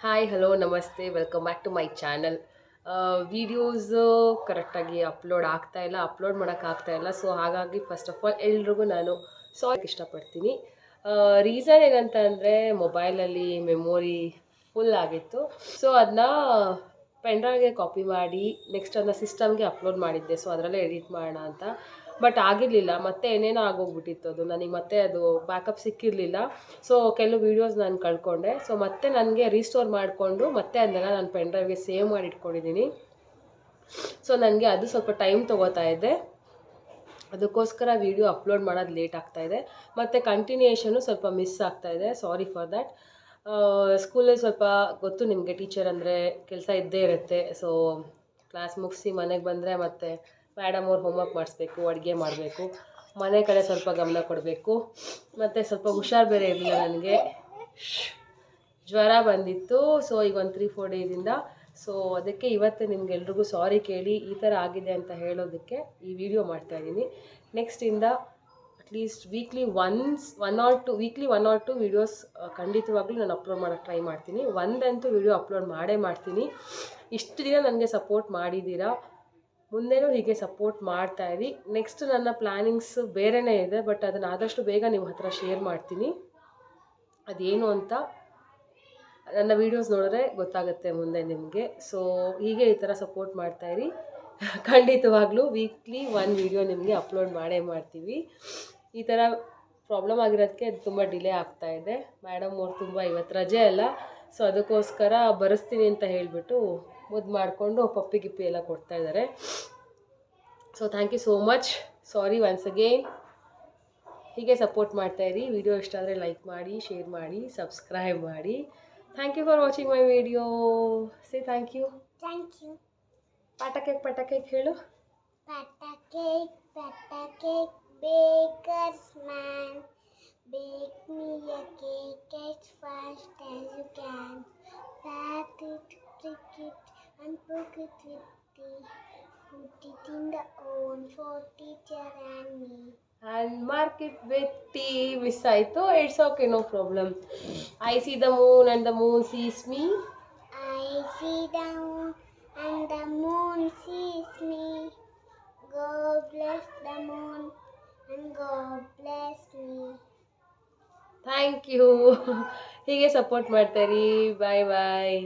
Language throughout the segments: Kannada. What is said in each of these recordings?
ಹಾಯ್ ಹಲೋ ನಮಸ್ತೆ welcome back to my channel videos ಕರೆಕ್ಟಾಗಿ ಅಪ್ಲೋಡ್ ಆಗ್ತಾ ಇಲ್ಲ ಅಪ್ಲೋಡ್ ಮಾಡೋಕ್ಕಾಗ್ತಾ ಇಲ್ಲ. ಸೊ ಹಾಗಾಗಿ ಫಸ್ಟ್ ಆಫ್ ಆಲ್ ಎಲ್ರಿಗೂ ನಾನು ಸಾರಿ ಇಷ್ಟಪಡ್ತೀನಿ. ರೀಸನ್ ಏನಂತ ಅಂದರೆ ಮೊಬೈಲಲ್ಲಿ ಮೆಮೊರಿ ಫುಲ್ ಆಗಿತ್ತು. ಸೊ ಅದನ್ನ ಪೆನ್ಡ್ರೈವ್ಗೆ ಕಾಪಿ ಮಾಡಿ ನೆಕ್ಸ್ಟ್ ಅದನ್ನ ಸಿಸ್ಟಮ್ಗೆ ಅಪ್ಲೋಡ್ ಮಾಡಿದ್ದೆ, ಸೊ ಅದರಲ್ಲೇ ಎಡಿಟ್ ಮಾಡೋಣ ಅಂತ. ಬಟ್ ಆಗಿರಲಿಲ್ಲ, ಮತ್ತೆ ಏನೇನೋ ಆಗೋಗ್ಬಿಟ್ಟಿತ್ತು ಅದು. ನನಗೆ ಮತ್ತೆ ಅದು ಬ್ಯಾಕಪ್ ಸಿಕ್ಕಿರಲಿಲ್ಲ. ಸೊ ಕೆಲವು ವೀಡಿಯೋಸ್ ನಾನು ಕಳ್ಕೊಂಡೆ. ಸೊ ಮತ್ತೆ ನನಗೆ ರೀಸ್ಟೋರ್ ಮಾಡಿಕೊಂಡು ಮತ್ತೆ ಅದನ್ನೆಲ್ಲ ನಾನು ಪೆನ್ಡ್ರೈವ್ಗೆ ಸೇವ್ ಮಾಡಿ ಇಟ್ಕೊಂಡಿದ್ದೀನಿ ಸೊ ನನಗೆ ಅದು ಸ್ವಲ್ಪ ಟೈಮ್ ತೊಗೋತಾ ಇದೆ ಅದಕ್ಕೋಸ್ಕರ ವೀಡಿಯೋ ಅಪ್ಲೋಡ್ ಮಾಡೋದು ಲೇಟ್ ಆಗ್ತಾಯಿದೆ ಮತ್ತು ಕಂಟಿನ್ಯೂಯೇಷನು ಸ್ವಲ್ಪ ಮಿಸ್ ಆಗ್ತಾಯಿದೆ ಸಾರಿ ಫಾರ್ ದ್ಯಾಟ್ ಸ್ಕೂಲಲ್ಲಿ ಸ್ವಲ್ಪ ಗೊತ್ತು ನಿಮಗೆ ಟೀಚರ್ ಅಂದರೆ ಕೆಲಸ ಇದ್ದೇ ಇರುತ್ತೆ. ಸೊ ಕ್ಲಾಸ್ ಮುಗಿಸಿ ಮನೆಗೆ ಬಂದರೆ ಮತ್ತೆ ಮೇಡಮ್ ಅವ್ರು ಹೋಮ್ವರ್ಕ್ ಮಾಡಿಸ್ಬೇಕು, ಅಡುಗೆ ಮಾಡಬೇಕು. ಮನೆ ಕಡೆ ಸ್ವಲ್ಪ ಗಮನ ಕೊಡಬೇಕು. ಮತ್ತು ಸ್ವಲ್ಪ ಹುಷಾರು ಬೇರೆ ಇರಲಿಲ್ಲ ನನಗೆ. ಜ್ವರ ಬಂದಿತ್ತು. ಸೊ ಈಗ ಒಂದು ತ್ರೀ ಫೋರ್ ಡೇಸಿಂದ ಸೊ ಅದಕ್ಕೆ ಇವತ್ತು ನಿಮಗೆಲ್ರಿಗೂ ಸಾರಿ ಕೇಳಿ ಈ ಥರ ಆಗಿದೆ ಅಂತ ಹೇಳೋದಕ್ಕೆ ಈ ವಿಡಿಯೋ ಮಾಡ್ತಾಯಿದ್ದೀನಿ ನೆಕ್ಸ್ಟಿಂದ at least weekly once one or two weekly one or two videos ಖಂಡಿತವಾಗ್ಲೂ ನಾನು ಅಪ್ಲೋಡ್ ಮಾಡೋಕ್ಕೆ ಟ್ರೈ ಮಾಡ್ತೀನಿ. ಒಂದಂತೂ ವೀಡಿಯೋ ಅಪ್ಲೋಡ್ ಮಾಡೇ ಮಾಡ್ತೀನಿ. ಇಷ್ಟು ದಿನ ನನಗೆ ಸಪೋರ್ಟ್ ಮಾಡಿದ್ದೀರಾ? ಮುಂದೆನೂ ಹೀಗೆ ಸಪೋರ್ಟ್ ಮಾಡ್ತಾ ಇರಿ. ನೆಕ್ಸ್ಟ್ ನನ್ನ ಪ್ಲ್ಯಾನಿಂಗ್ಸ್ ಬೇರೆಯೇ ಇದೆ ಬಟ್ ಅದನ್ನು ಆದಷ್ಟು ಬೇಗ ನಿಮ್ಮ ಹತ್ರ ಶೇರ್ ಮಾಡ್ತೀನಿ. ಅದೇನು ಅಂತ ನನ್ನ ವೀಡಿಯೋಸ್ ನೋಡಿದ್ರೆ ಗೊತ್ತಾಗುತ್ತೆ ಮುಂದೆ ನಿಮಗೆ. ಸೊ ಹೀಗೆ ಈ ಥರ ಸಪೋರ್ಟ್ ಮಾಡ್ತಾಯಿರಿ ಖಂಡಿತವಾಗ್ಲೂ ವೀಕ್ಲಿ ಒನ್ ವೀಡಿಯೋ ನಿಮಗೆ ಅಪ್ಲೋಡ್ ಮಾಡೇ ಮಾಡ್ತೀವಿ. ಈ ಥರ ಪ್ರಾಬ್ಲಮ್ ಆಗಿರೋದಕ್ಕೆ ಅದು ತುಂಬ ಡಿಲೇ ಆಗ್ತಾ ಇದೆ. ಮೇಡಮ್ ಅವ್ರು ತುಂಬ ಇವತ್ತು ರಜೆ ಅಲ್ಲ ಸೊ ಅದಕ್ಕೋಸ್ಕರ ಬರೆಸ್ತೀನಿ ಅಂತ ಹೇಳಿಬಿಟ್ಟು ಮುದ್ದು ಮಾಡಿಕೊಂಡು ಪಪ್ಪಿ ಗಿಪ್ಪಿ ಎಲ್ಲ ಕೊಡ್ತಾ ಇದ್ದಾರೆ. So thank you so much sorry once again ಹೀಗೆ ಸಪೋರ್ಟ್ ಮಾಡ್ತಾಯಿರಿ ವಿಡಿಯೋ ಇಷ್ಟ ಆದರೆ ಲೈಕ್ ಮಾಡಿ ಶೇರ್ ಮಾಡಿ ಸಬ್ಸ್ಕ್ರೈಬ್ ಮಾಡಿ. Thank you for watching my video say thank you thank you ಪಟಾಕೆ ಪಟಾಕೆ ಹೇಳು. ಪಟಾಕೇಕ್ cake, and poke it with tea. Put it in the oven for teacher and me. And mark it with T miss ಆಯಿತು it's okay no problem I see the moon and the moon sees me I see the moon and the moon sees me. God bless the moon and God bless me. Thank you ಹೀಗೆ ಸಪೋರ್ಟ್ ಮಾಡ್ತಾಯಿರಿ ಬಾಯ್ ಬಾಯ್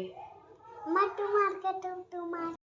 ടൊമാറ്റോ മാർക്കറ്റും ടൊമാറ്റോ